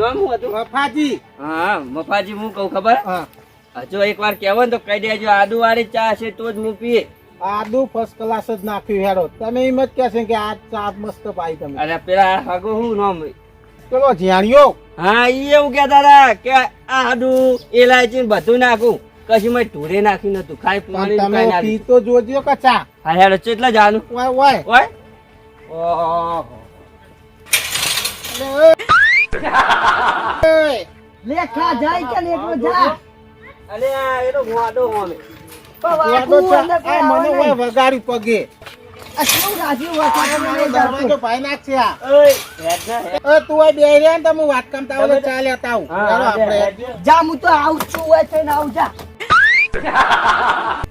નામ શું હતું. મફાજી. હા મફાજી હું કહું ખબર? હજુ એક વાર કહેવો ને તો કહી દેજો આદુ વાળી ચા છે તો જ હું પીએ. આદુ ફર્સ્ટ ક્લાસ જ નાખ્યું હેડો. તમે એમ જ કહેશે કે આ ચા મસ્ત પાઈ તમે. અરે પેલા હગો હું નામ પેલો જ્યાણિયો હા એ એવું કહેતા હતા કે આદુ એલાયચી બધું નાખું. કશું મેં ઢોરે નાખ્યું નતું ખાઈ પાણી તમે પીતો જોજો કે ચા. હા હેડો કેટલા જાનું? ઓય ઓય ઓય. ઓહો. ઓય. લેખા જાય કે લેખો જા. અલે આ એનો મોડો હોમે મને વગાડી પગે. હું જા તો આવું છું આવું જા.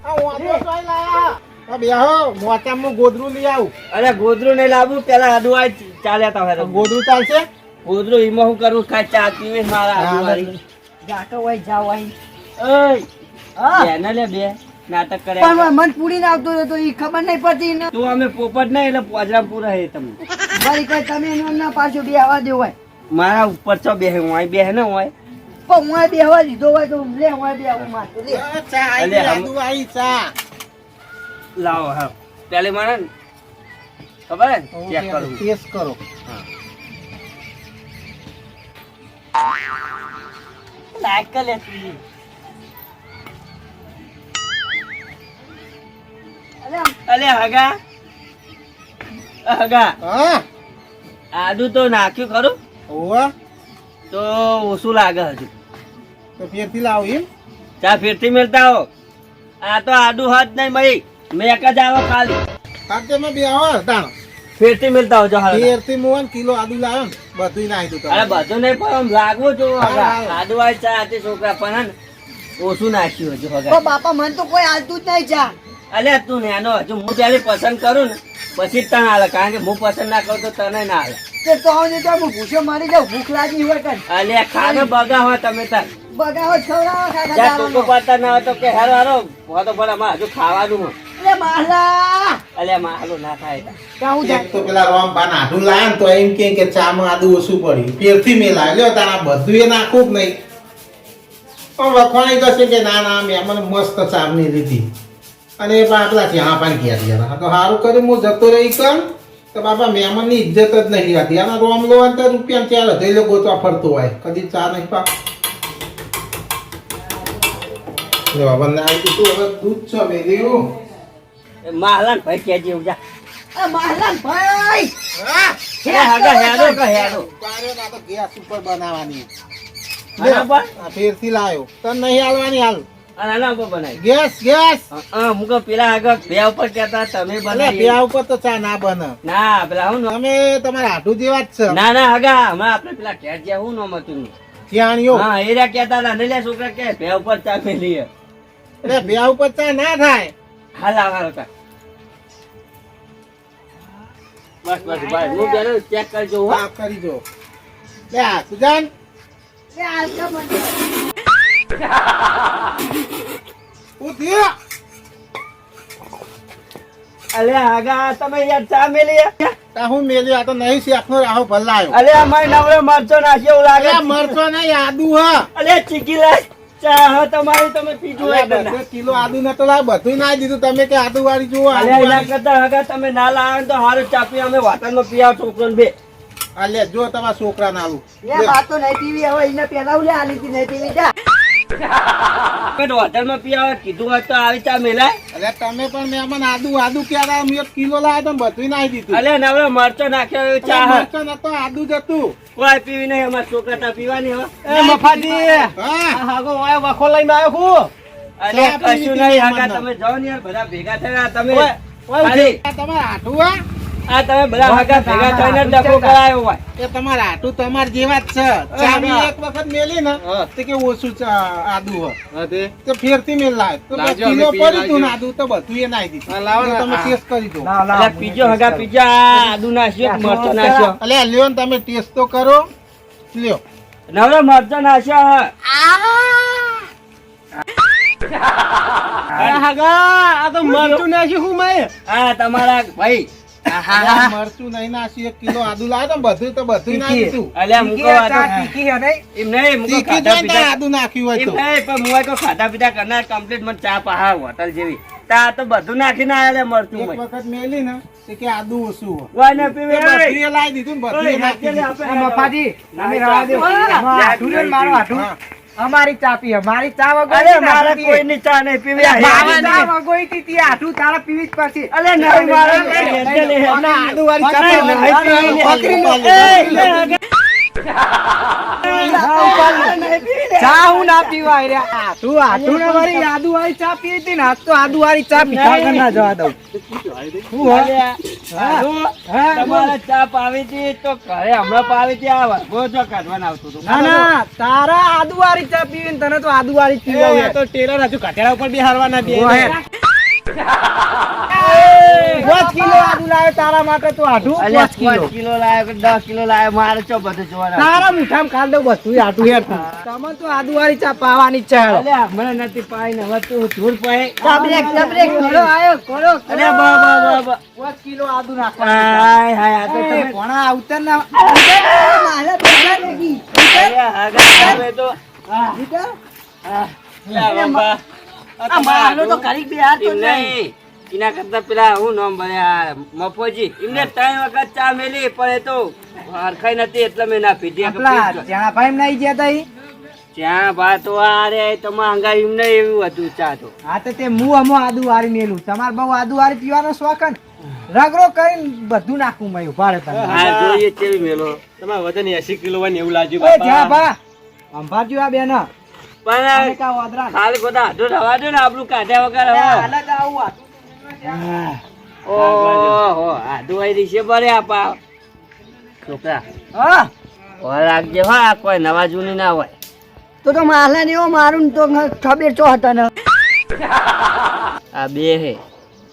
આ વાંધો સોય લાયા. આ બેહો મોચામાં ગોદરું લઈ આવું. અરે ગોદરું નહીં લાવું પેલા ચાલ્યા તો. ગોદરું ચાલશે? ગોદરું ઈમાં હું કરું? ખાઈ ચા પીવે? મારા આદુ હા, વાળી હોય જા હોય. ઓય હા. બેને લે બે. નાટક પણ મન પૂરી ના આવતું તો ઈ ખબર નહીં પડતી ને. તું અમે પોપટ નહીં એટલે પોજરામ પૂરા હે તમને મારી કઈ તમે એનું ના પાછો બે આવા દે હોય. મારા ઉપર છો બે હોય બે ને હોય. પણ હું બે આવવા દીધો હોય તો લે હું બે આવું માથું લે. ચા આવી આવી ચા લાવો હા. પેલી મને ને. ખબર ચેક કરો. ટેસ્ટ કરો. લાયક લે તું અલે હગા. હગા. હા. આદુ તો નાખ્યું ખરું? ઓવા તો ઓછું લાગે હજુ. તો ફેરથી લાવ એમ. ચા ફેરથી મેળતા હો. આ તો આદુ હાથ નહીં ભાઈ મેં એક જ આવો ખાલી. ખાતે મેં બે આવો દાણો ફેરથી મિલતા હોજો હાલ ફેરથી મોન કિલો આદુ લાવ ને બધું નાખી દીધું. અરે બધું નહીં પણ લાગવો જો. આદુ આ ચા હતી છોકરા પણ ને ઓછું નાખ્યું હજુ તો બાપા મન તો કોઈ હાલતું જ નહીં જા અલે તું નેનો હજુ હું જ્યારે પસંદ કરું ને પછી જ તને હાલે કારણ કે હું પસંદ ના કરું તો તને ના હાલે તે તો આવું તો હું ભૂસો મારી જાઉં ભૂખ લાગી હોય કર અલે ખાને બગા હોય તમે તાર. બગાવો દાવાનો. પાડતા ના હોય તો કે હારો હારો હો તો ભલા માં હજુ ખાવાનું હોય અલે માલા. અલે મારું ના થાય. કાઉ જાય તો પેલા રોમ પાન આઢું લાયા ને તો એમ કે કે ચામાં આદુ ઓછું પડ્યું. ફેરથી મેં લાગ્યો તારા બધું એ નાખું જ નહીં? પણ વખવાણી કહેશે કે ના ના મેં મને મસ્ત ચામની લીધી. અને એ બાપલા આપલા ત્યાં પણ ઘેર ગયા તો સારું કર્યું હું જતો રહી કર તો બાપા મહેમાનની ઇજ્જત જ નહીં હતી આના રોમ લો તો રૂપિયા ચાર હજાર લોકો ગોતવા ફરતો હોય. કદી ચા નહીં પા. બાબા ના કીધું હવે દૂધ છો મેં એ માહલાન ભાઈ કે એવું જા. એ માલા ભાઈ! હે? હગા હેડો કે હેડો. કારે ના તો ગેસ ઉપર બનાવવાની. આના પર આ ફેરથી લાવ્યો તને નહીં હાલવાની હાલ. આના ઉપર બનાવી. Gas gas! હા હું કહું પેલા આગળ બે ઉપર કહેતા તમે બનાવી. પ્યા ઉપર તો ચા ના બને. ના પેલા હું તમે તમારા આટું જેવા જ છે. ના ના આગા હમણાં આપણે પેલા ઘેર જ્યાં હું નામ હતું એનું? હા એ રહ્યા કહેતા હતા લે છોકરા કે બે ઉપર ચા પેલી. એટલે બે ઉપર ચા ના થાય. હાલ આવ હાલ બસ બસ ભાઈ હું બેનો ચેક કરજો હો. સાફ કરી જો લે આ સુજાન? આ તો મને અલે આગા તમે યાર ચા મેલી હે? હું મેલી આ તો નહીં શેખનો રાહો ભલાયો. અલે અમાર નવરો મરચો નાખ્યો એવું લાગે મરચો નહીં આદુ હા. અલે ચીકી લાય. ચા હે તમારી તમે પીજો અલે એકદમ કિલો આદુ નતો લાવ બધું ના દીધું. તમે કે આદુ વાળી જુઓ એના કરતા હગા તમે ના લાવે તો હારું ચા પી અમે વાતાવરણમાં પીવા છોકરો બે. અલે જો તમારા છોકરા ના આવું. એ વાતો નહીં ટીવી હવે એને પેલા ઉલે આલી હતી નહીં જા. હોટલમાં કીધું હોત તો આવી ચા મેલાય. અલે તમે પણ મહેમાન આદુ આદુ ક્યારે મેં એક કિલો લાવ્યો તો બધું નાખી દીધું. અલે નવરો મરચો નાખ્યો ચા હે. મરચો નતો આદુ જ હતું. કોઈ પીવી નહીં અમાર છોકરા તા પીવાની હવે. એ મફાજી. હા. હાગો વાય વખો લઈને આવ્યો હું અલે કશું નહીં હગા તમે જાઓ ને યાર બધા ભેગા થયા તમે ઓય, ઓય તમારા આઠું હા? આ તમે બધા હગા ભેગા થઈને ડખો કરાયો હોય. એ તમારા આટું તમાર જેવા જ છે. ચાવી એક વખત મેલી ને. તો કે ઓછું આદુ હોય. હા તો? ફેરથી મેલ લાય. તો કિલો પડી તું આદુ તો બધું એ નાખી દીધું. હા, લાવો તમે ટેસ્ટ કરી દો પીજો હગા પીજા. આ આદુ નાખ્યો મરચો નાખ્યો અલે લ્યો ને તમે ટેસ્ટ તો કરો. લ્યો. નવરો મરચો નાખ્યો હે. હગા આ તો મરચું નાખ્યું હું મેં આ તમારા ભાઈ મરચું નહીં નાખ્યું એક કિલો આદુ લાવે તો બધું તો બધું નાખી દીધું અલ્યા મૂકો આ તો. તીખી હે નહીં? એમ નહીં મૂકો તીખી ખાધા પીધા આદુ નાખ્યું હોય તો નહીં પણ મુઆ તો ખાધા પીધા કરનાર કમ્પ્લીટ મને ચા પહા હોટલ જેવી તા તો બધું નાખીને આયા મરચું એક વખત મેલી ને તે કે આદુ ઓછું હોય ને પીવે લાવી દીધું ને બધુંય નાખી નાખી દીધું. આ મફાજી, મારું હાથું. હા. અમારી ચા પી અમારી ચા વગર અરે મારે કોઈની ચા નહીં પીવી. મારી ચા વગોઈ હતી, તી હાથું તારા પીવી જ પડશે. અરે નહીં મારા નહીં, નહીં, ચા નહીં, હું ના પીવાય રે. હાથું હાથું ને મારી આદુવાળી ચા પી હતી ને આજ તો આદુવાળી ચા પીતા ના જવા દઉં. હા, તમારે ચા પાવી હતી તો ઘરે હમણાં પાવી હતી આ વર્ગો જો કાઢવાના આવતું હતું. ના ના તારા આદુવાળી ચા પીવી ને તને તો આદુવાળી જ પીવા તો ટેલર હજુ કટેરા ઉપર બી હારવાના બે. પાંચ કિલો આદુ લાવે તારા માટે તો આઢું પાંચ કિલો કિલો કે દસ કિલો લાવ્યો મારે ચો બધું જોવાના તારા મુઠામાં ખાલ દઉં બધું આટું હેઠ તમે તો આદુવાળી ચા પાવાની ચા છે મને નથી પાઈ ને હવે તું ધૂળ પાઈ. ચબરેક, ચબરેક, કરો આયો, કરો, અરે બા, બા, બા, બા. પાંચ કિલો આદુ નાખો હાય, હાય, આ તો તમે- ભણા આવતર ના- મારા પેલા લાગી. આગળ તો- હા, હા. અલ્યા, બાબા. આ તમારે એમ નહીં. એના કરતા પેલા હું નામ ભર્યા મફોજી. એમને ત્રણ વખત ચા મેલી પણ એ તો હરખાઈ નથી એટલે મેં ના પીધી. ત્યાં ભાઈ નહીં ગયા તા ત્યાં ભા તો આ રે તમારે હંગાઈ એમને એવું હતું ચા તો. હા તો તે મું અમો આદુ વારી મેલું. તમારે બહુ આદુ વારી પીવાનો શોખ રગરો કરીને બધું નાખું મયું ભારે તમે હા જોઈએ કેવી મેલો. તમારે વજન એસી કિલો હોય ને એવું લાગ્યું બાપા. જ્યાં ભા અંભારજો આ બેન. પણ તમે કા વાદરા ખાલી ગોદા હાથો રવા દો ને આપણું કાઢ્યા વગર હવે. હાલત આવું આ. ઓહો આદુ આઈ રીશે બરે આપા છોકરા હા. ઓર રાખજે હો આ કોઈ નવા જૂની ના હોય. તો તો માલા ને એવો મારું તો ખબર ચો હતા ને. આ બે હે.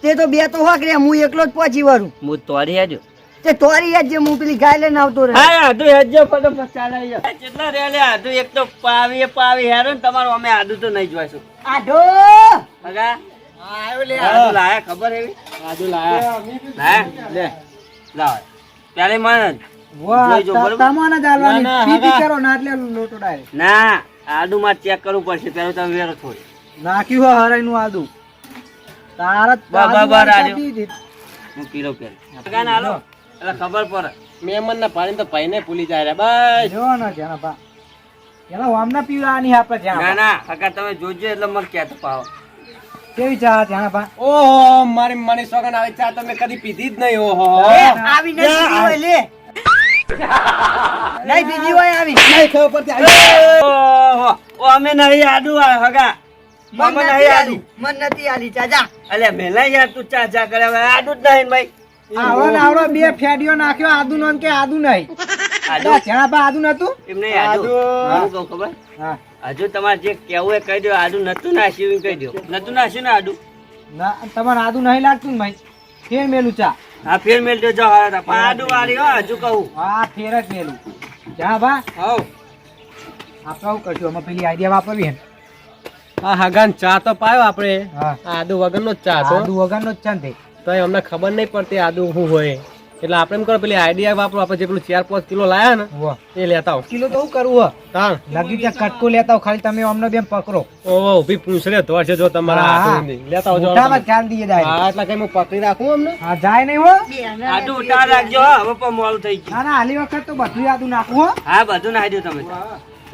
તે તો બે તો હોક રે હું એકલો જ પહોંચી વરું હું તોરી આજો તે તોરી યાદ જે હું પેલી ગાય લઈને આવતો હા આદુ હેજો ફટોફટ ચાલાઈ કેટલા રે લે આદુ એક તો પાવી પાવી હેરો ને તમારું અમે આદુ તો નહીં જોઈશું. હગા. આદુ લાયા ખબર એવી? આજુ લાયા. લાયા? લે. લાવ ત્યારે મને ના, ના, પીપી હગા. કરો ના એટલે લોટો ડાયરેક્ટ ના આદુ માં ચેક કરવું પડશે પેલું તમે વેરો થોડી. નાખ્યું હો હરાઈ નું આદુ તારા બા, બા, બા, રાજો. દીધી. હું પીરો પેલ હાલો. એટલે ખબર પડે. મહેમાનના પાણી તો ભાઈને ભૂલી જાય રે બસ. જો ને જેના બા એના વામના પીવાની આપણે ના ના તમે જોજો એટલે મને કહેતો પાવો કેવી ચા ત્યાં બા ઓહો મારી મની સોગન આવી ચા તમે કદી પીધી જ નહીં ઓહો. આવી નહીં પીધી હોય લે. નહીં પીધી હોય આવી. નહીં ખબર પડતી આવી. ઓહો ઓ અમે નહીં આદુ આ હગા. મન નહીં આદુ મન નથી આલી ચાચા અલે મેલા યાર તું ચા ચા કરે હવે આદુ જ નહીં ભાઈ. આવડો ને આવડો બે ફેડિયો નાખ્યો આદુ નો કે આદુ નહીં. આદુ? જેના પા આદુ નતું? એમ નહીં આદુ આદુ. હું કહું ખબર? હા. હજુ તમારે જે કેવું એ કહી દો આદુ નતું એમ કહી દો. નતું નાખ્યું ને આદુ ના તમારે આદુ નહીં લાગતું ને ભાઈ. ફેર મેલું ચા. હા ફેર મેલ જો તા. પણ આદુ વાળી હો હજુ કહું. હા ફેર જ મેલું. જા બા. હવ. આપણે આવું કરશું? અમે પેલી આઈડિયા વાપરવી હે હા હગાન ચા તો પાયો આપણે. હા. આદુ વગરનો જ ચા આદુ વગરનો જ ચા તે. તો અમને ખબર નહીં પડતી આદુ શું હોય. એટલે આપણે એમ કરો પેલી આઈડિયા વાપરો આપણે જે પેલું ચાર પાંચ કિલો લાયા ને એ લેતા આવો. કિલો તો હું કરવું તાણ. હે લગી ત્યાં કટકો લેતા આવો, ખાલી તમે અમને બેન પકડો. ઓહો ભી પૂંછડે ધોર છે જો તમારા. લેતા આવજો મોઢામાં જ દઈએ જાય હા એટલે કઈ હું પકડી રાખું અમને હા જાય નહીં હો. આદુ ઉતાર રાખજો હવે પણ મોડું થઈ ગયું. ના ના હાલી વખત તો બધું આદુ નાખવું હો. હા બધું નાખી દો તમે.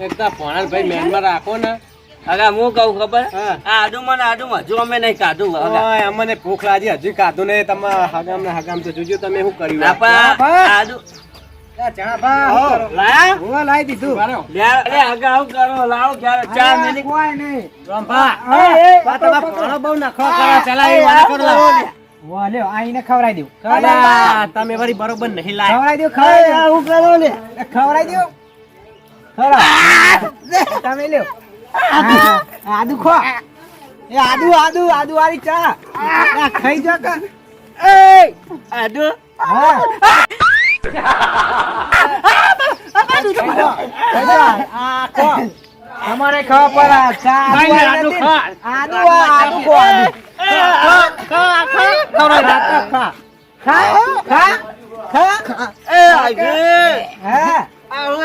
એકદમ ભણાલ ભાઈ મેનમાં રાખો ને. હગા હું કહું ખબર? આ આદુ મને આદુ હજુ અમે નહીં ખાધું અમને ભૂખ લાગી હજી ખાધું ને તમે હગામ ને હગામ તો જોજો તમે શું કર્યું? નહીં. પકડો, તમે વાળા બરોબર નહીં લાય. ખવડાવી દઉં ખવડાવી દઉં. કરો ખવડાવી દઉં. તમે લ્યો. આદુ ખો. એ આદુ આદુ આદુ વાળી ચા. આ ખાઈ જા કા. એ આદુ? હા. તમારે ખબર પડે આદુ વાળી ખા. આદુ આદુ ખો ખા ખા. ખા. ખા? એ આગળ હા. આવો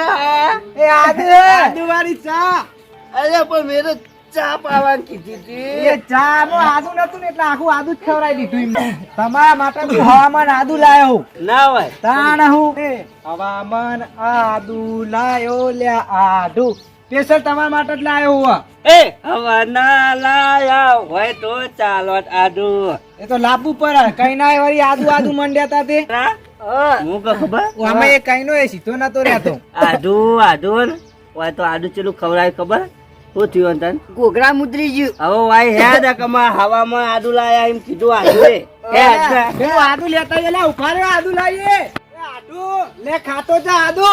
આદુ હે. ચા. અરે પણ મેરે ચા પાવાની કીધી એ ચા માં આદુ નતું ને એટલે આખું આદુ જ ખવડાવી દીધું એમને. તમારા માટે હું હવામાન આદુ લાયો હું ના હોય. તાણ હું હવામાન આદુ લાયો લ્યા આદુ સ્પેશિયલ તમારા માટે જ લાયો હું એ હવા ના લાયા હોય તો ચાલો આદુ એ તો લાભુ પડે કઈ ના વળી આદુ આદુ મંડ્યા તા. તે હું કહું ખબર? આમાં એ કઈ નો એ સીધો નતો રહેતો. આદુ આદુ હોય તો આદુ ચેલું ખવડાય ખબર? શું થયું તને ઘોઘરા મુદ્રી ગયું હવે વાય હેડ કમા હવામાં આડુ લાયા એમ કીધું એ હેડ જા. પેલું આદુ લેતા ઊભા રહ્યો આદુ લાવીએ એ આદુ લે ખાતો જા આદુ.